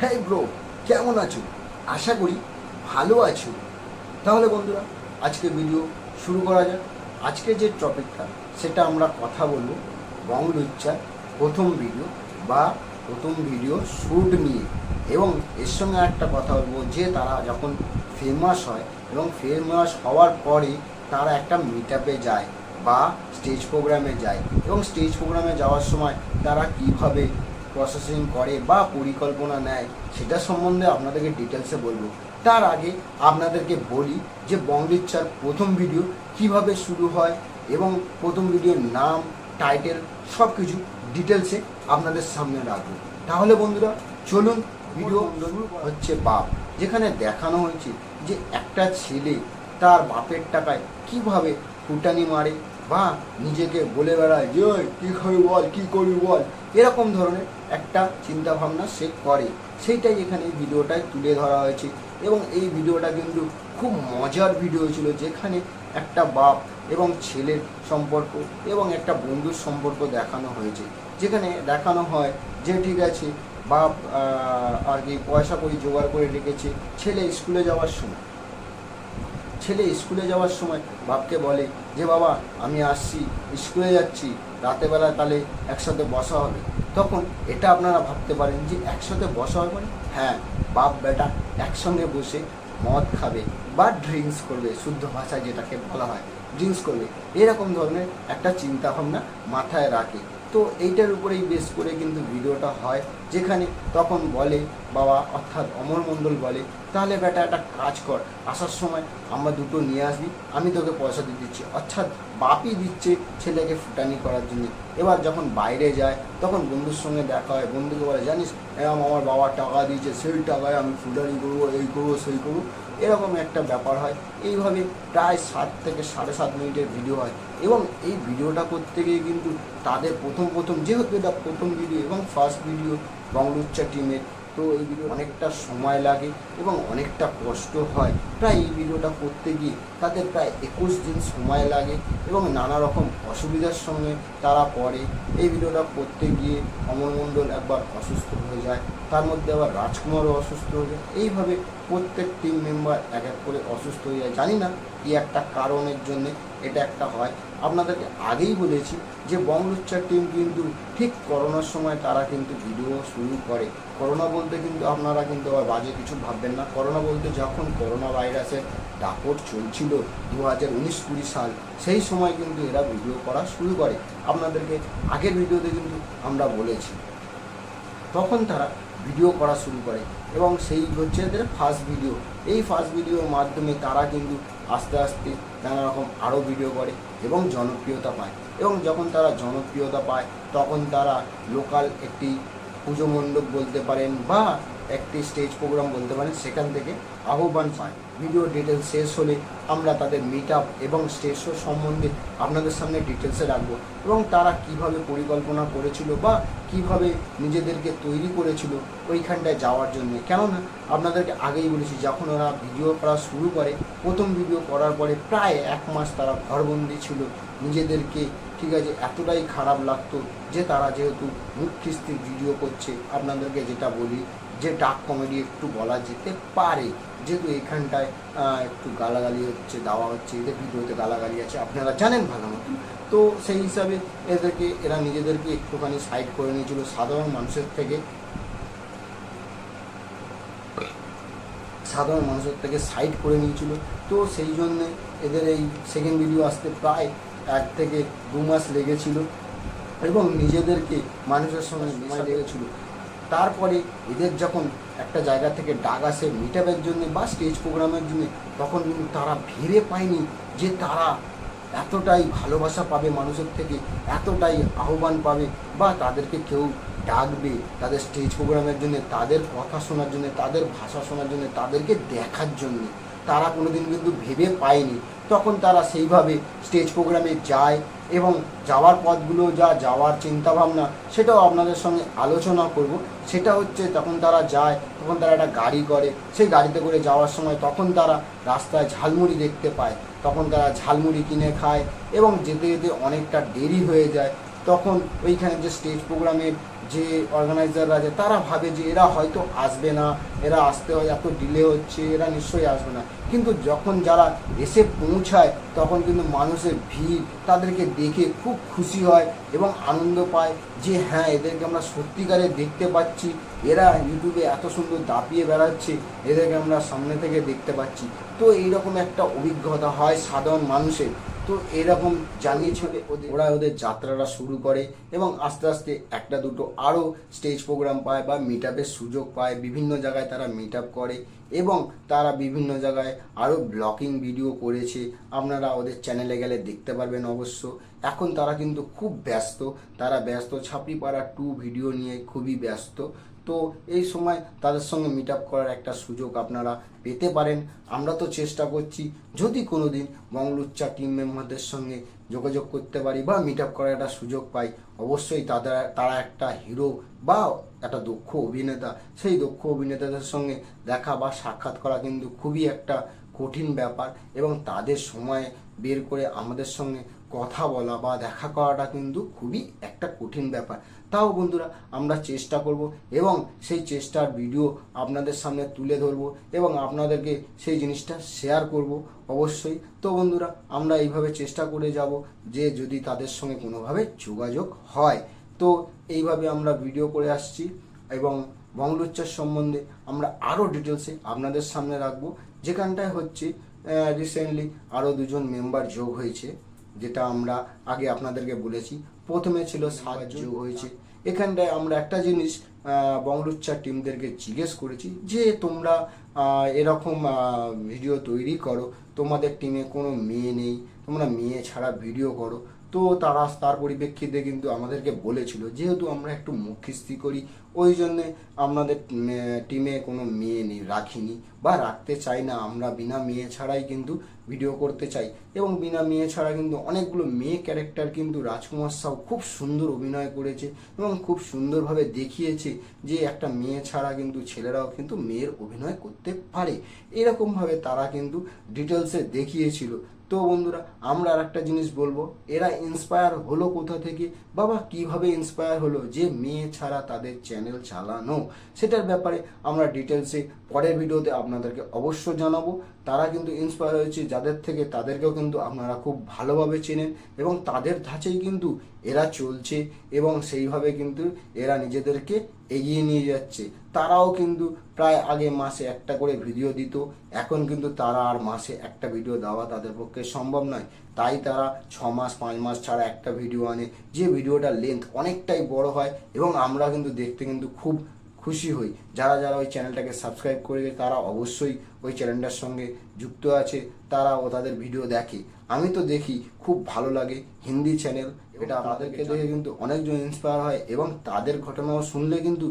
হ্যাঁ ব্রো কেমন আছো? আশা করি ভালো আছো। তাহলে বন্ধুরা আজকে ভিডিও শুরু করা যাক। আজকে যে টপিকটা সেটা আমরা কথা বলব বঙ্গলুচ্চার প্রথম ভিডিও বা প্রথম ভিডিও শ্যুট নিয়ে। এবং এর সঙ্গে একটা কথা বলব, যে তারা যখন ফেমাস হয় এবং ফেমাস হওয়ার পরে তারা একটা মিট যায় বা স্টেজ প্রোগ্রামে যায়। এবং স্টেজ প্রোগ্রামে যাওয়ার সময় তারা কীভাবে প্রসেসিং করে বা পরিকল্পনা নেয় সেটা সম্বন্ধে আপনাদেরকে ডিটেলসে বলব। তার আগে আপনাদেরকে বলি যে বঙ্গলিচ্ছার প্রথম ভিডিও কীভাবে শুরু হয় এবং প্রথম ভিডিওর নাম টাইটেল সব কিছু ডিটেলসে আপনাদের সামনে রাখব। তাহলে বন্ধুরা, চলুন ভিডিও হচ্ছে বাপ, যেখানে দেখানো হয়েছে যে একটা ছেলে তার বাপের টাকায় কীভাবে ফুটানি মারে বা নিজেকে বলে বেড়ায় যে "ওই, কি খাবি বল কী করবি বল? এরকম ধরনের একটা চিন্তা ভাবনা সে করে। সেইটাই এখানে ভিডিওটায় তুলে ধরা হয়েছে। এবং এই ভিডিওটা কিন্তু খুব মজার ভিডিও ছিল যেখানে একটা বাপ এবং ছেলের সম্পর্ক এবং একটা বন্ধুর সম্পর্ক দেখানো হয়েছে। যেখানে দেখানো হয় যে ঠিক আছে বাপ আর কি পয়সা করি জোগাড় করে রেখেছে ছেলে স্কুলে যাওয়ার সময়। ছেলে স্কুলে যাওয়ার সময় বাপকে বলে, যে বাবা, আমি আসছি, স্কুলে যাচ্ছি, রাতেবেলা তাহলে একসাথে বসা হবে। তখন এটা আপনারা ভাবতে পারেন যে একসাথে বসা হবে মানে? হ্যাঁ বাপ, বেটা একসঙ্গে বসে মদ খাবে বা ড্রিঙ্কস করবে, শুদ্ধ ভাষায় যেটাকে বলা হয় ড্রিঙ্কস করবে। এরকম ধরনের একটা চিন্তা ভাবনা মাথায় রাখে। তো এইটার উপরেই বেশ করে কিন্তু ভিডিওটা হয়। যেখানে তখন বলে, বাবা, অর্থাৎ অমর মণ্ডল বলে, তাহলে বেটা একটা কাজ কর, আসার সময় আমরা দুটো নিয়ে আসবি, আমি তোকে পয়সা দিয়ে দিচ্ছি। অর্থাৎ বাপই দিচ্ছে ছেলেকে ফুটানি করার জন্য। এবার যখন বাইরে যায়, তখন বন্ধুর সঙ্গে দেখা হয়, বন্ধুকে বলে, জানিস এরকম আমার বাবা টাকা দিয়েছে, সেই টাকায় আমি ফুটানি করব, এই করব, সেই করব। এরকম একটা ব্যাপার হয়। এইভাবে প্রায় সাত থেকে সাড়ে সাত মিনিটের ভিডিও হয়। এবং এই ভিডিওটা করতে গিয়ে কিন্তু তাদের প্রথম প্রথম, যেহেতু এটা প্রথম ভিডিও এবং ফার্স্ট ভিডিও বঙ্গলুচ্চা টিমের। তো এই ভিডিও অনেকটা সময় লাগে এবং অনেকটা কষ্ট হয়। প্রায় এই ভিডিওটা করতে গিয়ে তাদের প্রায় একুশ দিন সময় লাগে এবং নানা রকম অসুবিধার সঙ্গে তারা পড়ে। এই ভিডিওটা করতে গিয়ে অমর মণ্ডল একবার অসুস্থ হয়ে যায়, তার মধ্যে আবার রাজকুমারও অসুস্থ হয়ে যায়। এইভাবে প্রত্যেক টিম মেম্বার এক এক করে অসুস্থ হয়ে যায়। জানি না কি একটা কারণের জন্যে এটা একটা হয়। আপনাদেরকে আগেই বলেছি যে বঙ্গলুচ্চার টিম কিন্তু ঠিক করোনার সময় তারা কিন্তু ভিডিও শুরু করে। করোনা বলতে কিন্তু আপনারা কিন্তু আবার বাজে কিছু ভাববেন না। করোনা বলতে যখন করোনা ভাইরাসের দাপট চলছিল দু হাজার উনিশ কুড়ি সাল, সেই সময় কিন্তু এরা ভিডিও করা শুরু করে। আপনাদেরকে আগের ভিডিওতে কিন্তু আমরা বলেছি। তখন তারা ভিডিও করা শুরু করে। এবং সেই হচ্ছে এদের ফার্স্ট ভিডিও এই ফার্স্ট ভিডিওর মাধ্যমে তারা কিন্তু আস্তে আস্তে নানা রকম আরও ভিডিও করে এবং জনপ্রিয়তা পায়। এবং যখন তারা জনপ্রিয়তা পায়, তখন তারা লোকাল একটি পুজো মণ্ডপ বলতে পারেন বা একটি স্টেজ প্রোগ্রাম বলতে পারেন, সেখান থেকে আহ্বান পায়। ভিডিও ডিটেলস শেষ হলে আমরা তাদের মিট আপ এবং স্টেজ শো সম্বন্ধে আপনাদের সামনে ডিটেলসে রাখব। এবং তারা কীভাবে পরিকল্পনা করেছিল বা কীভাবে নিজেদেরকে তৈরি করেছিল ওইখানটায় যাওয়ার জন্য। কেননা আপনাদেরকে আগেই বলেছি, যখন ওরা ভিডিও করা শুরু করে, প্রথম ভিডিও করার পরে প্রায় এক মাস তারা ঘরবন্দি ছিল। নিজেদেরকে ঠিক আছে, এতটাই খারাপ লাগতো যে তারা যেহেতু মুখ খিস্তি ভিডিও করছে, আপনাদেরকে যেটা বলি যে ডাক কমেডি একটু বলা যেতে পারে। যেহেতু এখানটায় একটু গালাগালি হচ্ছে, দেওয়া হচ্ছে, এদের ভিডিওতে গালাগালি আছে, আপনারা জানেন ভালো মতো তো সেই হিসাবে এদেরকে, এরা নিজেদেরকে একটুখানি সাইড করে নিয়েছিল, সাধারণ মানুষের থেকে। সাধারণ মানুষের থেকে সাইড করে নিয়েছিল। তো সেই জন্যে এদের এই সেকেন্ড ভিডিও আসতে প্রায় এক থেকে দু মাস লেগেছিল। এবং নিজেদেরকে, মানুষের সঙ্গে সময় লেগেছিল। তারপরে এদের যখন একটা জায়গা থেকে ডাক আসে মিট আপের জন্য বা স্টেজ প্রোগ্রামের জন্য, তখন কিন্তু তারা ভেবে পায়নি যে তারা এতটাই ভালোবাসা পাবে মানুষের থেকে, এতটাই আহ্বান পাবে বা তাদেরকে কেউ ডাকবে তাদের স্টেজ প্রোগ্রামের জন্য, তাদের কথা শোনার জন্য, তাদের ভাষা শোনার জন্য, তাদেরকে দেখার জন্য। তারা কোনোদিন কিন্তু ভেবে পায়নি। তখন তারা সেইভাবে স্টেজ প্রোগ্রামে যায় এবং যাওয়ার পথগুলো যা যাওয়ার চিন্তাভাবনা, সেটাও আপনাদের সঙ্গে আলোচনা করব। সেটা হচ্ছে তখন তারা যায়, তখন তারা একটা গাড়ি করে। সেই গাড়িতে করে যাওয়ার সময় তখন তারা রাস্তায় ঝালমুড়ি দেখতে পায়। তখন তারা ঝালমুড়ি কিনে খায় এবং যেতে যেতে অনেকটা দেরি হয়ে যায়। তখন ওইখানে যে স্টেজ প্রোগ্রামের যে অর্গানাইজাররা আছে, তারা ভাবে যে এরা হয়তো আসবে না, এরা আসতে হয়, এত ডিলে হচ্ছে, এরা নিশ্চয়ই আসবে না। কিন্তু যখন যারা এসে পৌঁছায়, তখন কিন্তু মানুষের ভিড় তাদেরকে দেখে খুব খুশি হয় এবং আনন্দ পায় যে হ্যাঁ এদেরকে আমরা সত্যিকারে দেখতে পাচ্ছি। এরা ইউটিউবে এত সুন্দর দাপিয়ে বেড়াচ্ছে, এদেরকে আমরা সামনে থেকে দেখতে পাচ্ছি। তো এইরকম একটা অভিজ্ঞতা হয় সাধারণ মানুষের। তো এরকম জানিয়েছিল ওদের। ওরা ওদের যাত্রাটা শুরু করে এবং আস্তে আস্তে একটা দুটো আরও স্টেজ প্রোগ্রাম পায় বা মিট আপের সুযোগ পায়। বিভিন্ন জায়গায় তারা মিট আপ করে এবং তারা বিভিন্ন জায়গায় আরও ব্লকিং ভিডিও করেছে। আপনারা ওদের চ্যানেলে গেলে দেখতে পারবেন অবশ্য। এখন তারা কিন্তু খুব ব্যস্ত। তারা ব্যস্ত। ছাপড়িপাড়া টু ভিডিও নিয়ে খুবই ব্যস্ত। তো এই সময় তাদের সঙ্গে মিট আপ করার একটা সুযোগ আপনারা পেতে পারেন। আমরা তো চেষ্টা করছি, যদি কোনো দিন মঙ্গলুচ্চা টিম মেম্বারদের সঙ্গে যোগাযোগ করতে পারি বা মিট আপ করার একটা সুযোগ পাই, অবশ্যই তাদের, তারা একটা হিরো বা একটা দক্ষ অভিনেতা, সেই দক্ষ অভিনেতাদের সঙ্গে দেখা বা সাক্ষাৎ করা কিন্তু খুবই একটা কঠিন ব্যাপার এবং তাদের সময় বের করে আমাদের সঙ্গে কথা বলা বা দেখা করাটা কিন্তু খুবই একটা কঠিন ব্যাপার। তাও বন্ধুরা, আমরা চেষ্টা করব এবং সেই চেষ্টার ভিডিও আপনাদের সামনে তুলে ধরব এবং আপনাদেরকে সেই জিনিসটা শেয়ার করব অবশ্যই। তো বন্ধুরা, আমরা এইভাবে চেষ্টা করে যাব যে যদি তাদের সঙ্গে কোনোভাবে যোগাযোগ হয়। তো এইভাবে আমরা ভিডিও করে আসছি এবং বঙ্গলোচ্চার সম্বন্ধে আমরা আরও ডিটেলসে আপনাদের সামনে রাখব। যেখানটায় হচ্ছে রিসেন্টলি আরও দুজন মেম্বার যোগ হয়েছে। যেটা আমরা আগে আপনাদেরকে বলেছি। প্রথমে ছিল সাহায্য যোগ হয়েছে। এখানটায় আমরা একটা জিনিস বঙ্গলুচ্চার টিমদেরকে জিজ্ঞেস করেছি যে তোমরা এরকম ভিডিও তৈরি করো। তোমাদের টিমে কোনো মেয়ে নেই। তোমরা মেয়ে ছাড়া ভিডিও করো। তো তারা তার পরিপ্রেক্ষিতে কিন্তু আমাদেরকে বলেছিল, যেহেতু আমরা একটু মুখিস্তি করি, ওই জন্যে আমাদের টিমে কোনো মেয়ে নেই রাখিনি বা রাখতে চাই না। আমরা বিনা মেয়ে ছাড়াই কিন্তু ভিডিও করতে চাই এবং বিনা মেয়ে ছাড়া কিন্তু অনেকগুলো মেয়ে ক্যারেক্টার কিন্তু রাজকুমার সাউ খুব সুন্দর অভিনয় করেছে এবং খুব সুন্দরভাবে দেখিয়েছে যে একটা মেয়ে ছাড়া কিন্তু ছেলেরাও কিন্তু মেয়ের অভিনয় করতে পারে। এরকমভাবে তারা কিন্তু ডিটেলসে দেখিয়েছিল। তো বন্ধুরা, আমরা আর একটা জিনিস বলব। এরা ইন্সপায়ার হলো কোথা থেকে? বাবা, কীভাবে ইন্সপায়ার হলো? যে মেয়ে ছাড়া তাদের চ্যানেল চালানো। সেটার ব্যাপারে আমরা ডিটেলসে পরের ভিডিওতে আপনাদেরকে অবশ্য জানাব। তারা কিন্তু ইন্সপায়ার হয়েছে যাদের থেকে, তাদেরকেও কিন্তু আপনারা খুব ভালোভাবে চেনেন। এবং তাদের ধাঁচেই কিন্তু এরা চলছে এবং সেইভাবে কিন্তু এরা নিজেদেরকে এগিয়ে নিয়ে যাচ্ছে। তারাও কিন্তু প্রায় আগে মাসে একটা করে ভিডিও দিত। এখন কিন্তু তারা আর মাসে একটা ভিডিও দেওয়া তাদের পক্ষে সম্ভব নয়। তাই তারা ছ মাস পাঁচ মাস ছাড়া একটা ভিডিও আনে। যে ভিডিওটার লেন্থ অনেকটাই বড় হয় এবং আমরা কিন্তু দেখতে কিন্তু খুব খুশি হই। যারা যারা ওই চ্যানেলটাকে সাবস্ক্রাইব করে তারা অবশ্যই ওই চ্যানেলটার সঙ্গে যুক্ত আছে তারা ও তাদের ভিডিও দেখে। আমি তো দেখি খুব ভালো লাগে হিন্দি চ্যানেল। এটা আমাদেরকে দেখে কিন্তু অনেকজন ইন্সপায়ার হয় এবং তাদের ঘটনাও শুনলে কিন্তু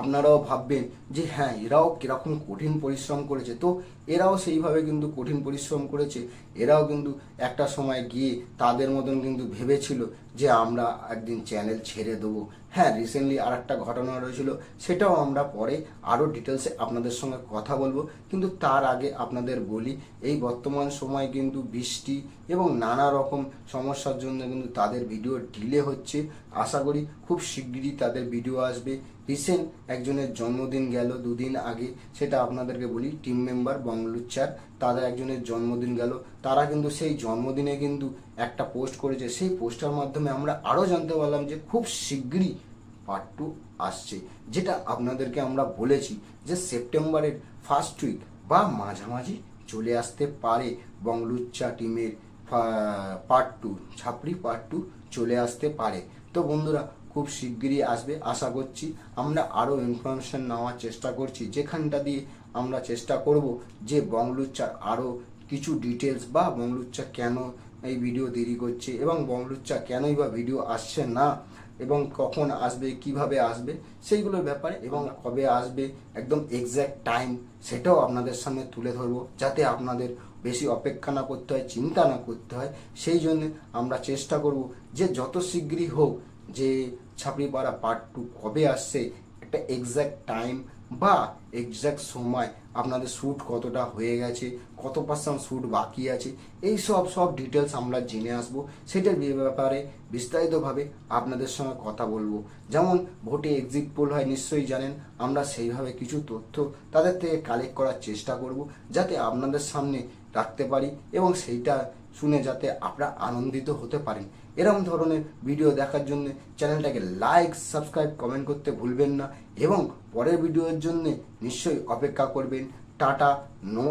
আপনারাও ভাববেন যে হ্যাঁ এরাও কীরকম কঠিন পরিশ্রম করেছে। তো এরাও সেইভাবে কিন্তু কঠিন পরিশ্রম করেছে। এরাও কিন্তু একটা সময় গিয়ে তাদের মতন কিন্তু ভেবেছিল যে আমরা একদিন চ্যানেল ছেড়ে দেবো। হ্যাঁ রিসেন্টলি আর একটা ঘটনা রয়েছিল, সেটাও আমরা পরে আরও ডিটেলসে আপনাদের সঙ্গে কথা বলব। কিন্তু তার আগে আপনাদের বলি, এই বর্তমান সময় কিন্তু বৃষ্টি এবং নানা রকম সমস্যার জন্য কিন্তু তাদের ভিডিও ডিলে হচ্ছে। আশা করি খুব শিগগিরই তাদের ভিডিও আসবে। রিসেন্ট একজনের জন্মদিন গেল দুদিন আগে, সেটা আপনাদেরকে বলি টিম মেম্বার বঙ্গলুচ্চার তাদের একজনের জন্মদিন গেল। তারা কিন্তু সেই জন্মদিনে কিন্তু একটা পোস্ট করেছে। সেই পোস্টার মাধ্যমে আমরা আরও জানতে পারলাম যে খুব শিগগিরই পার্ট টু আসছে। যেটা আপনাদেরকে আমরা বলেছি যে সেপ্টেম্বরের ফার্স্ট উইক বা মাঝামাঝি চলে আসতে পারে বংলুচ্চা টিমের পার্ট টু ছাপড়ি পার্ট টু চলে আসতে পারে। তো বন্ধুরা, খুব শিগগিরই আসবে। আশা করছি আমরা আরও ইনফরমেশন নেওয়ার চেষ্টা করছি। যেখানটা দিয়ে আমরা চেষ্টা করব যে বংলুচ্চার আরও কিছু ডিটেলস বা বংলুচ্চা কেন এই ভিডিও দেরি করছে এবং বংলুচ্চা কেনই বা ভিডিও আসছে না এবং কখন আসবে, কীভাবে আসবে, সেইগুলোর ব্যাপারে এবং কবে আসবে, একদম এক্স্যাক্ট টাইম সেটাও আপনাদের সামনে তুলে ধরবো যাতে আপনাদের বেশি অপেক্ষা না করতে হয়, চিন্তা না করতে হয়। সেই জন্য আমরা চেষ্টা করব যে যত শীঘ্রই হোক যে ছাপড়িপাড়া পার্ট টু কবে আসছে, একটা এক্স্যাক্ট টাইম বা এক্স্যাক্ট সময় আপনাদের শ্যুট কতটা হয়ে গেছে, কত পার্সেন্ট শ্যুট বাকি আছে এই সব সব ডিটেলস আমরা জেনে আসব। সেটার ব্যাপারে বিস্তারিতভাবে আপনাদের সঙ্গে কথা বলব। যেমন ভোটে এক্সিট পোল হয়, নিশ্চয়ই জানেন, আমরা সেইভাবে কিছু তথ্য তাদের থেকে কালেক্ট করার চেষ্টা করব, যাতে আপনাদের সামনে রাখতে পারি এবং সেইটা শুনে যাতে আপনারা আনন্দিত হতে পারেন। এরকম ধরনের ভিডিও দেখার জন্য চ্যানেলটাকে লাইক সাবস্ক্রাইব কমেন্ট করতে ভুলবেন না এবং পরের ভিডিওর জন্য নিশ্চয়ই অপেক্ষা করবেন। টাটা, নমস্কার।